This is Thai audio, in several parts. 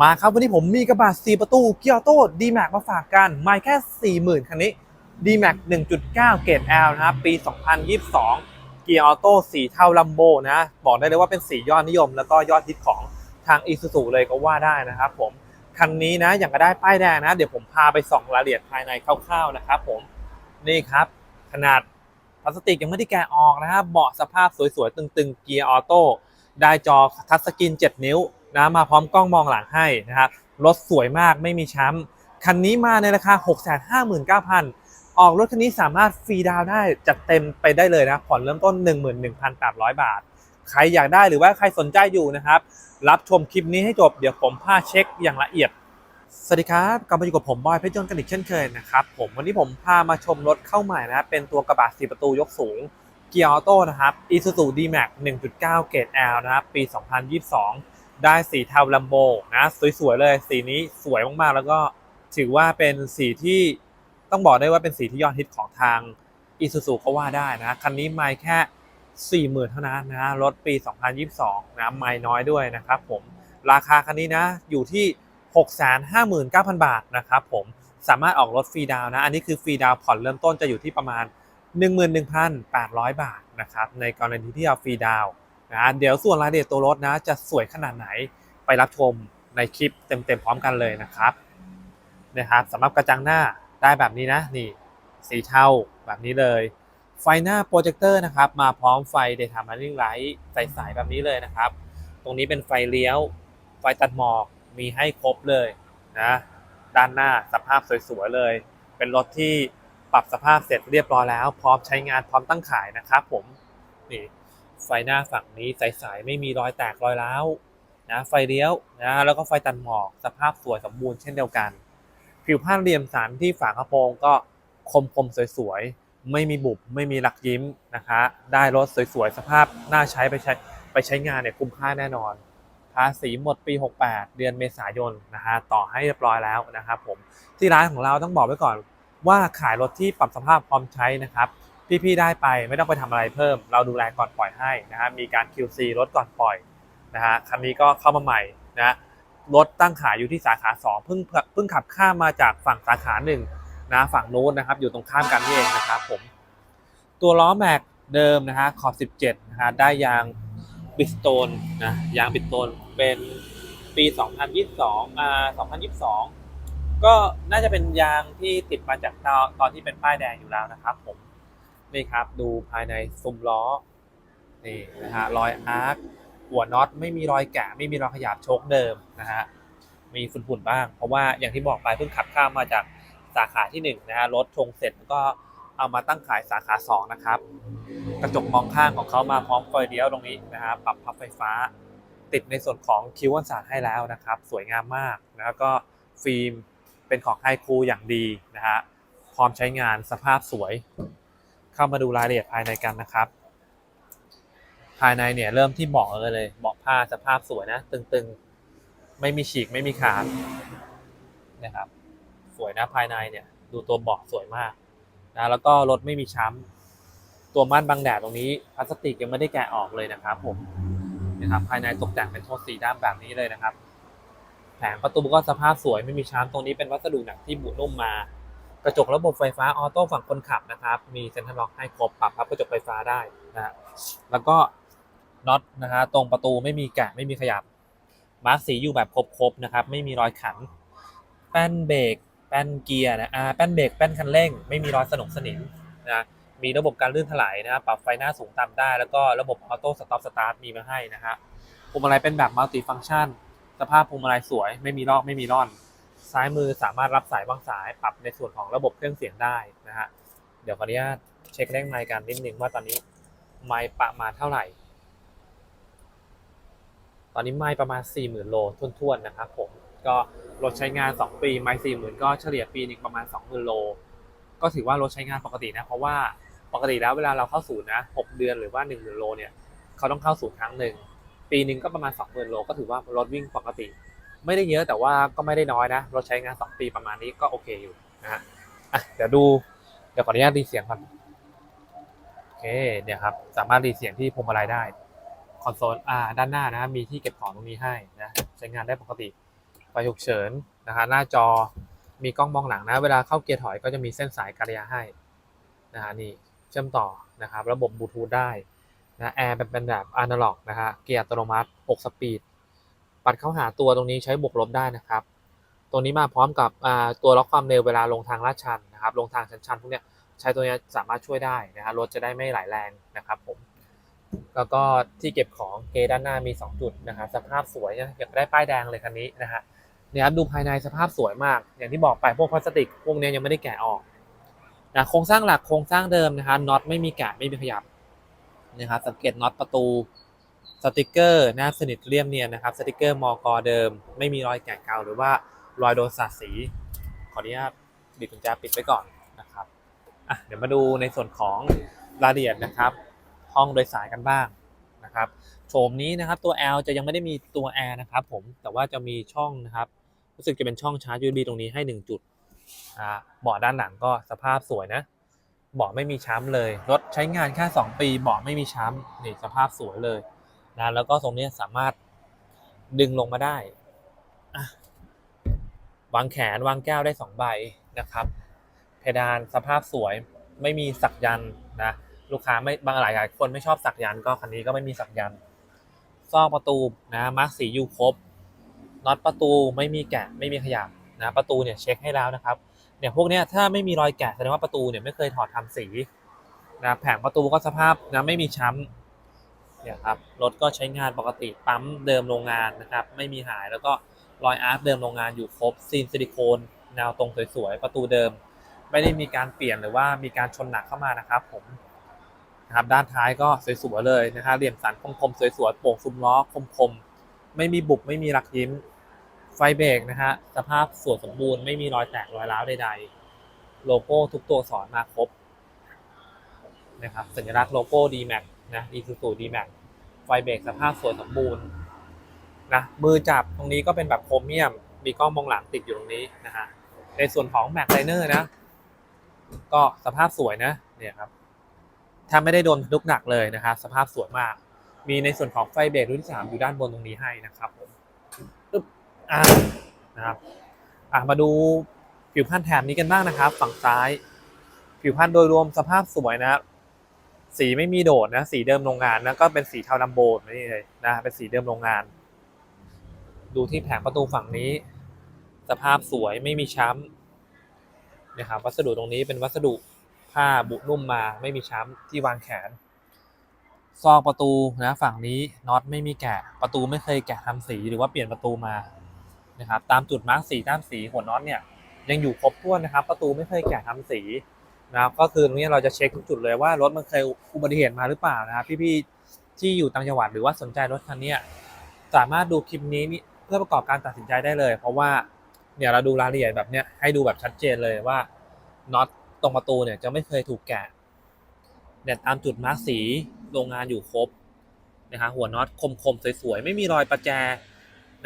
มาครับวันนี้ผมมีกระบะ4ประตูเกียร์โต้ดีแม็กมาฝากกันไม่แค่ 40,000 คันนี้ d m a x 1.9 เกรด L นะครับ ปี 2022 เกียร์ออโต้สีเทาลัมโบนะ บอกได้เลยว่าเป็นสียอดนิยม แล้วก็ยอดฮิตของทาง Isuzu เลยก็ว่าได้นะครับผม คันนี้นะอย่างก็ได้ป้ายแดงนะ เดี๋ยวผมพาไปส่องรายละเอียดภายในคร่าวๆนะครับผมนี่ครับ ขนาดพลาสติกยังไม่ได้แกะออกนะครับเบาะสภาพสวยๆ ตึงๆ เกียร์ออโต้ได้จอทัชสกรีน 7 นิ้ว นะมาพร้อมกล้องมองหลังให้นะครับรถสวยมากไม่มีช้ำคันนี้มาในราคา 659,000 ออกรถคันนี้สามารถฟรีดาวได้จัดเต็มไปได้เลยนะผ่อนเริ่มต้น 11,800 บาท ใครอยากได้หรือว่าใครสนใจอยู่นะครับ รับชมคลิปนี้ให้จบเดี๋ยวผมพาเช็คอย่างละเอียด สวัสดีครับกลับมาอยู่กับผมบอยเพชรยนกันอีกเช่นเคยนะครับผมวันนี้ผมพามาชมรถเข้าใหม่นะเป็นตัวกระบะสีประตูยกสูงเกียร์ออโต้นะครับ Isuzu D-Max 1.9 เกรด L นะครับปี 2022 ได้สีเทาลัมโบนะสวยๆเลยสีนี้สวยมากๆ แล้วก็ถือว่าเป็นสีที่ต้องบอกได้ว่าเป็นสีที่ยอดฮิตของทาง Isuzu ก็ว่าได้นะคันนี้ไม่แค่40,000เท่านั้นนะรถปี 2022 นะไม่น้อยด้วยนะครับผมราคาคันนี้นะอยู่ที่ 659,000 บาทนะครับผมสามารถออกรถฟรีดาวนะ อันนี้คือฟรีดาวผ่อนเริ่มต้นจะอยู่ที่ประมาณ 11,800 บาทนะครับในกรณีที่เอาฟรีดาว นะเดี๋ยวส่วนรายละเอียดตัวรถนะ จะสวยขนาดไหนไปรับชมในคลิปเต็มๆพร้อมกันเลยนะครับนะครับสำหรับกระจังหน้าได้แบบนี้นะนี่สีเทาแบบนี้เลย ไฟหน้าโปรเจคเตอร์นะครับ มาพร้อมไฟ Daytime Running Light ใสๆแบบนี้เลยนะครับ ตรงนี้เป็นไฟเลี้ยว ไฟตัดหมอกมีให้ครบเลยนะด้านหน้าสภาพสวยๆเลย เป็นรถที่ปรับสภาพเสร็จเรียบร้อยแล้ว พร้อมใช้งานพร้อมตั้งขายนะครับผมนี่ ไฟหน้าฝั่งนี้ใสๆไม่มีรอยแตกรอยร้าวนะไฟเลี้ยวนะแล้วก็ไฟตัดหมอกสภาพสวยสมบูรณ์เช่นเดียวกัน ผิวผ้าเหลี่ยมสันที่ฝากระโปรงก็คมๆสวยๆ ไม่มีบุบไม่มีหลักยิ้มนะคะ ได้รถสวยๆ สภาพน่าใช้ไปใช้ไปใช้งานเนี่ยคุ้มค่าแน่นอน ภาษีหมดปี 68 เดือนเมษายนนะฮะต่อให้เรียบร้อยแล้วนะครับผมที่ร้านของเราต้องบอกไว้ก่อนว่าขายรถที่ปรับสภาพพร้อมใช้นะครับ พี่ๆได้ไปไม่ต้องไปทำอะไรเพิ่ม เราดูแลก่อนปล่อยให้นะฮะมีการ QC รถก่อนปล่อยนะฮะคันนี้ก็เข้ามาใหม่นะรถตั้งขายอยู่ที่สาขา 2 เพิ่งเพิ่งขับข้ามมาจากฝั่งสาขาหนึ่งนะฝั่งโน้นนะครับ อยู่ตรงข้ามกันนี่เองนะครับผม ตัวล้อแม็กเดิมนะฮะขอบ 17นะฮะได้ยางบิสโตนนะยางบิสโตนเป็นปี 2022อ่า2022 ก็น่าจะเป็นยางที่ติดมาจากตอนตอนที่เป็นป้ายแดงอยู่แล้วนะครับผม นี่ครับ ดูภายในซุ้มล้อนี่นะฮะรอยอาร์คหัวน็อตไม่มีรอยแกะไม่มีรอยขยับโชคเดิมนะฮะมีฝุ่นๆบ้าง เพราะว่าอย่างที่บอกไปเพิ่งขับข้ามมาจากสาขาที่1นะฮะรถชงเสร็จก็เอามาตั้งขายสาขา 2 นะครับ กระจกมองข้างของเขามาพร้อมไฟเลี้ยวตรงนี้นะครับปรับพับไฟฟ้า ติดในส่วนของคิวอันสานให้แล้วนะครับ สวยงามมากแล้วก็ฟิล์มเป็นของไฮคูอย่างดีนะฮะพร้อมใช้งานสภาพสวย เข้ามาดูรายละเอียดภายในกันนะครับ ภายในเนี่ยเริ่มที่เบาะเลยเบาะผ้าสภาพสวยนะ ตึงๆ ไม่มีฉีกไม่มีขาดนะครับ สวยนะภายในเนี่ย ดูตัวเบาะสวยมากนะแล้วก็รถไม่มีช้ำตัวม่านบังแดดตรงนี้พลาสติกยังไม่ได้แกะออกเลยนะครับ ผมนะครับ ภายในตกแต่งเป็นโทนสีดำแบบนี้เลยนะครับ แผงประตูก็สภาพสวยไม่มีช้ำตรงนี้เป็นวัสดุหนังที่บุนุ่มมา ระจกระบบไฟฟ้าออโต้ฝั่งคนขับนะครับ มีเซ็นทรัลล็อกให้ครบปรับพับกระจกไฟฟ้าได้นะฮะแล้วก็น็อตนะฮะตรงประตูไม่มีแกะไม่มีขยับมาร์กสีอยู่แบบครบๆนะครับ ไม่มีรอยขัน แป้นเบรกแป้นเกียร์นะอ่าแป้นเบรกแป้นคันเร่ง ไม่มีรอยสนกสนิมนะมีระบบการลื่นถลายนะครับปรับไฟหน้าสูงต่ำได้ แล้วก็ระบบออโต้สต็อปสตาร์ทมีมาให้นะฮะพวงมาลัยเป็นแบบมัลติฟังก์ชัน สภาพพวงมาลัยสวย ไม่มีลอกไม่มีร่อน ซ้ายมือสามารถรับสายวางสายปรับในส่วนของระบบเครื่องเสียงได้นะฮะเดี๋ยวขออนุญาตเช็คเลขไมค์กันนิดนึงว่าตอนนี้ไมค์ประมาณเท่าไหร่ ตอนนี้ไมค์ประมาณ 40,000 โลทุ่นๆนะครับผมก็รถใช้งาน 2 ปีไมค์40,000 ก็เฉลี่ยปีหนึงประมาณ 20,000 โล ก็ถือว่ารถใช้งานปกตินะ เพราะว่าปกติแล้วเวลาเราเข้าศูนย์นะ6เดือนหรือว่า 1 0,000 โลเนี่ยเขาต้องเข้าศูนย์ครั้งหนึ่งปีหนึ่งก็ประมาณ 20,000 โล ก็ถือว่ารถวิ่งปกติ ไม่ได้เยอะแต่ว่าก็ไม่ได้น้อยนะ เรถใช้งาน 2 ปีประมาณนี้ก็โอเคอยู่นะฮะอะเดี๋ยวดูเดี๋ยวขออนุญาตดีเสียงก่อนโอเคเนี่ยครับสามารถดีเสียงที่พวงมาลัยได้คอนโซลอ่าด้านหน้านะมีที่เก็บของตรงนี้ให้นะใช้งานได้ปกติฉุกเฉินนะฮะหน้าจอมีกล้องมองหลังนะ เวลาเข้าเกียร์ถอยก็จะมีเส้นสายการยาให้นะฮะนี่เชื่อมต่อนะครับ ระบบบลูทูธได้นะแอร์เป็นแบบอนาล็อกนะฮะเกียร์อัตโนมัติ 6 สปีด ปัดเข้าหาตัวตรงนี้ใช้บวกลบได้นะครับ ตัวนี้มาพร้อมกับตัวล็อกความเร็วเวลาลงทางลาดชันนะครับ ลงทางชันๆพวกเนี้ยใช้ตัวเนี้ยสามารถช่วยได้นะฮะรถจะได้ไม่ไหลแรงนะครับผมแล้วก็ที่เก็บของเกด้านหน้ามี 2 จุดนะครับสภาพสวยนะอยากได้ป้ายแดงเลยคันนี้นะฮะเนี่ยครับดูภายในสภาพสวยมาก อย่างที่บอกไปพวกพลาสติกพวกเนี้ยยังไม่ได้แกะออกนะโครงสร้างหลักโครงสร้างเดิมนะครับน็อตไม่มีแกะไม่มีขยับนะครับสังเกตน็อตประตู สติกเกอร์หน้าสนิทเรียมเนียนนะครับสติกเกอร์มอกอเดิม ไม่มีรอยแกะเกาหรือว่ารอยโดนสาดสี ขออนุญาตบิดกุญแจปิดไว้ก่อนนะครับอะเดี๋ยวมาดูในส่วนของรายละเอียดนะครับ ห้องโดยสารกันบ้างนะครับโฉมนี้นะครับตัว L จะยังไม่ได้มีตัว R นะครับผมแต่ว่าจะมีช่องนะครับรู้สึกจะเป็นช่องชาร์จ USB ตรงนี้ให้ 1 จุดอ่าเบาะด้านหลังก็สภาพสวยนะเบาะไม่มีช้ำเลย รถใช้งานแค่ 2 ปีเบาะไม่มีช้ำนี่สภาพสวยเลย นะแล้วก็ตรงนี้สามารถดึงลงมาได้ วางแขนวางแก้วได้2ใบนะครับ เพดานสภาพสวยไม่มีสักยันนะลูกค้าไม่บางหลายหลายคนไม่ชอบสักยันก็คันนี้ก็ไม่มีสักยันซอกประตูนะมาร์กสีอยู่ครบน็อตประตูไม่มีแกะไม่มีขยับนะประตูเนี่ยเช็คให้แล้วนะครับเนี่ยพวกเนี้ยถ้าไม่มีรอยแกะแสดงว่าประตูเนี่ยไม่เคยถอดทำสีนะแผงประตูก็สภาพนะไม่มีช้ำ เนี่ยครับรถก็ใช้งานปกติปั๊มเดิมโรงงานนะครับ ไม่มีหายแล้วก็รอยอาร์ตเดิมโรงงานอยู่ครบซีนซิลิโคนแนวตรงสวยๆ ประตูเดิม ไม่ได้มีการเปลี่ยนหรือว่ามีการชนหนักเข้ามานะครับ ผมนะครับด้านท้ายก็สวยๆเลยนะครับเหลี่ยมสันคมๆสวยๆโป่งซุ้มล้อคมๆไม่มีบุบไม่มีรักยิ้ม ไฟเบรกนะฮะสภาพสวยสมบูรณ์ไม่มีรอยแตกรอยร้าวใดๆโลโก้ทุกตัวสอักษรมาครบนะครับสัญลักษณ์โลโก้ D-Max นะ Isuzu D-Max ไฟเบรกสภาพสวยสมบูรณ์นะมือจับตรงนี้ก็เป็นแบบโครเมียม มีกล้องมองหลังติดอยู่ตรงนี้นะฮะในส่วนของ Max Liner นะ ก็สภาพสวยนะเนี่ยครับถ้าไม่ได้โดนลุกหนักเลยนะครับสภาพสวยมาก มีในส่วนของไฟเบรกรุ่นที่สามอยู่ด้านบนตรงนี้ให้นะครับผมปึ๊บอ่านะครับอะมาดูผิวพันธ์แถบนี้กันบ้างนะครับ ฝั่งซ้าย ผิวพันธ์โดยรวมสภาพสวยนะครับ สีไม่มีโดดนะ สีเดิมโรงงานนะก็เป็นสีเทาลัมโบนี่เลยนะเป็นสีเดิมโรงงาน ดูที่แผงประตูฝั่งนี้ สภาพสวยไม่มีช้ำนะครับวัสดุตรงนี้เป็นวัสดุผ้าบุนุ่มมาไม่มีช้ำที่วางแขน ซอกประตูนะฝั่งนี้น็อตไม่มีแกะ ประตูไม่เคยแกะทำสีหรือว่าเปลี่ยนประตูมานะครับตามจุดมาร์กสีตามสีหัวน็อตเนี่ยยังอยู่ครบถ้วนนะครับ ประตูไม่เคยแกะทำสี นะครับก็คือตรงนี้เราจะเช็คทุกจุดเลยว่ารถมันเคยอุบัติเหตุมาหรือเปล่านะครับพี่ๆที่อยู่ต่างจังหวัดหรือว่าสนใจรถคันนี้สามารถดูคลิปนี้เพื่อประกอบการตัดสินใจได้เลย เพราะว่าเนี่ยเราดูรายละเอียดแบบเนี้ยให้ดูแบบชัดเจนเลยว่าน็อตตรงประตูเนี่ยจะไม่เคยถูกแกะเนี่ยตามจุดมาร์กสีโรงงานอยู่ครบนะฮะหัวน็อตคมๆสวยๆไม่มีรอยประแจ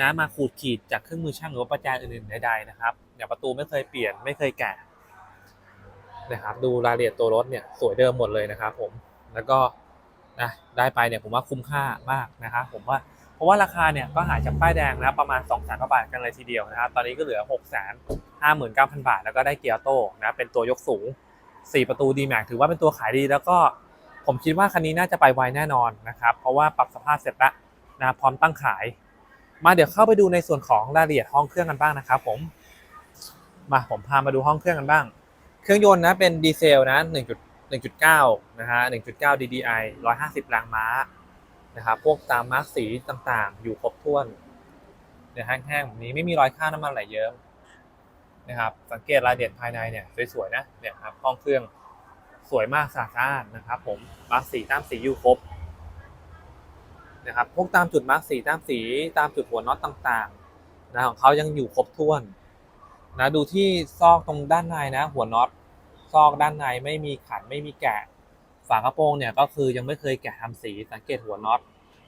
นะมาขูดขีดจากเครื่องมือช่างหรือว่าประแจอื่นๆใดๆนะครับเนี่ยประตูไม่เคยเปลี่ยนไม่เคยแกะ นะครับ ดูรายละเอียดตัวรถเนี่ยสวยเดิมหมดเลยนะครับผมแล้วก็นะได้ไปเนี่ยผมว่าคุ้มค่ามากนะครับผมว่าเพราะว่าราคาเนี่ยก็หายจากป้ายแดงนะประมาณ2 0 0 0 0 0กว่าบาทกันเลยทีเดียวนะครับ ตอนนี้ก็เหลือ6 5 9 0 0 0บาท แล้วก็ได้เกียร์โต้นะเป็นตัวยกสูง 4 ประตู d m a x ถือว่าเป็นตัวขายดี แล้วก็ผมคิดว่าคันนี้น่าจะไปไวแน่นอนนะครับ เพราะว่าปรับสภาพเสร็จล้วนะพร้อมตั้งขาย มาเดี๋ยวเข้าไปดูในส่วนของรายละเอียดห้องเครื่องกันบ้างนะครับผมมาผมพามาดูห้องเครื่องกันบ้าง เครื่องยนต์นะเป็นดีเซลนะ1.1.9นะฮะ1.9 DDI 150แรงม้านะครับพวกตามมาร์กสีต่างๆ อยู่ครบถ้วนเนี่ยแห้งๆแบบนี้ไม่มีรอยค่าน้ำมันไหลเยิ้มนะครับสังเกตรายละเอียดภายในเนี่ยสวยๆนะเนี่ยครับห้องเครื่องสวยมากสะอาดนนะครับ ผมมาร์กสีตามสีอยู่ครบนะครับพวกตามจุดมาร์กสีตามสีตามจุดหัวน็อตต่างๆนะของเขายังอยู่ครบถ้วน นะดูที่ซอกตรงด้านในนะ หัวน็อตซอกด้านในไม่มีขันไม่มีแกะ ฝากระโปรงเนี่ยก็คือยังไม่เคยแกะทำสีสังเกตหัวน็อต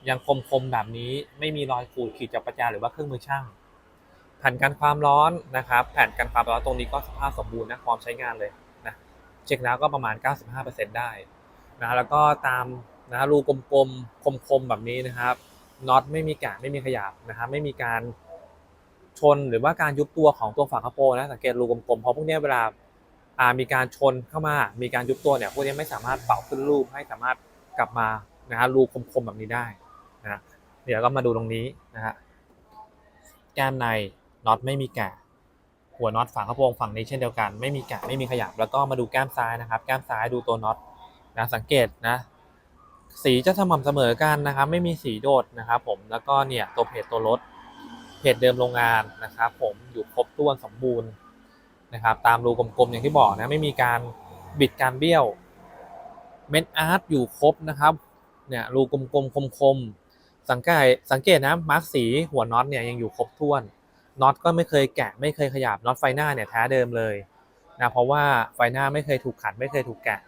ยังคมๆแบบนี้ไม่มีรอยขูดขีดจากประแจหรือว่าเครื่องมือช่างแผ่นกันความร้อนนะครับ แผ่นกันความร้อนตรงนี้ก็สภาพสมบูรณ์นะพร้อมใช้งานเลยนะเช็คแล้วก็ประมาณ 95%ได้นะแล้วก็ตามนะรูกลมๆคมๆแบบนี้นะครับน็อตไม่มีแกะไม่มีขยับนะครับไม่มีการ ชนหรือว่าการยุบตัวของตัวฝากระโปรงนะสังเกตรูกลมๆเพราะพวกนี้เวลามีการชนเข้ามามีการยุบตัวเนี่ยพวกนี้ไม่สามารถเป่าขึ้นรูปให้สามารถกลับมานะฮะรูคมๆแบบนี้ได้นะเดี๋ยวก็มาดูตรงนี้นะฮะแก้มในน็อตไม่มีแกะหัวน็อตฝากระโปรงฝั่งนี้เช่นเดียวกันไม่มีแกะไม่มีขยับแล้วก็มาดูแก้มซ้ายนะครับ แก้มซ้ายดูตัวน็อตนะสังเกตนะสีจะสม่ำเสมอกันนะครับ ไม่มีสีโดดนะครับผมแล้วก็เนี่ยตัวเพจตัวรถ จเดิมโรงงานนะครับผมอยู่ครบถ้วนสมบูรณ์นะครับตามรูกลมๆอย่างที่บอกนะไม่มีการบิดการเบี้ยวเม็ดอาร์ตอยู่ครบนะครับเนี่ยรูกลมๆคมๆสังเกตสังเกตนะมาร์กสีหัวน็อตเนี่ยยังอยู่ครบถ้วนน็อตก็ไม่เคยแกะไม่เคยขยับน็อตไฟหน้าเนี่ยแท้เดิมเลยนะเพราะว่าไฟหน้าไม่เคยถูกขันไม่เคยถูกแกะ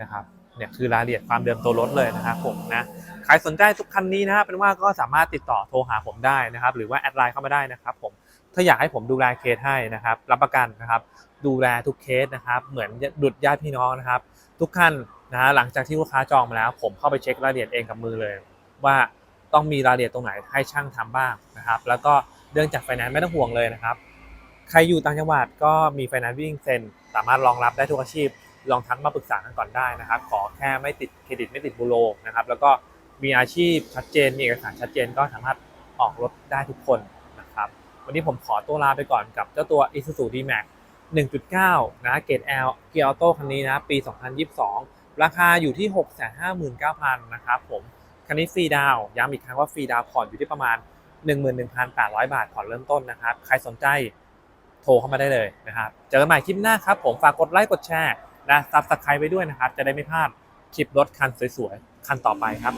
นะครับ เนี่ยคือรายละเอียดความเดิมตัวรถเลยนะครับผมนะใครสนใจทุกคันนี้นะครับเป็นว่าก็สามารถติดต่อโทรหาผมได้นะครับ หรือว่าแอดไลน์เข้ามาได้นะครับผมถ้าอยากให้ผมดูแลเคสให้นะครับ รับประกันนะครับ ดูแลทุกเคสนะครับ เหมือนดุดญาติพี่น้องนะครับ ทุกคันนะฮะหลังจากที่ลูกค้าจองมาแล้ว ผมเข้าไปเช็ครายละเอียดเองกับมือเลย ว่าต้องมีรายละเอียดตรงไหนให้ช่างทำบ้างนะครับ แล้วก็เรื่องจากไฟแนนซ์ไม่ต้องห่วงเลยนะครับ ใครอยู่ต่างจังหวัดก็มีไฟแนนซ์วิ่งเซ็นสามารถรองรับได้ทุกอาชีพ ลองทักมาปรึกษากันก่อนได้นะครับ ขอแค่ไม่ติดเครดิตไม่ติดบูโรนะครับ แล้วก็มีอาชีพชัดเจน มีเอกสารชัดเจนก็สามารถออกรถได้ทุกคนนะครับ วันนี้ผมขอตัวลาไปก่อนกับเจ้าตัว Isuzu D-Max 1.9 นะเกรด L เกียร์ออโต้คันนี้นะ ปี 2022 ราคาอยู่ที่ 659,900 นะครับผม คันนี้ฟรีดาว ย้ำอีกครั้งว่าฟรีดาวผ่อนอยู่ที่ประมาณ 11,800 บาทผ่อนเริ่มต้นนะครับ ใครสนใจโทรเข้ามาได้เลยนะครับ เจอกันใหม่คลิปหน้าครับผม ฝากกดไลค์ กดแชร์ และซับสไครต์ไว้ด้วยนะครับ จะได้ไม่พลาดคลิปรถคันสวยๆ คันต่อไปครับ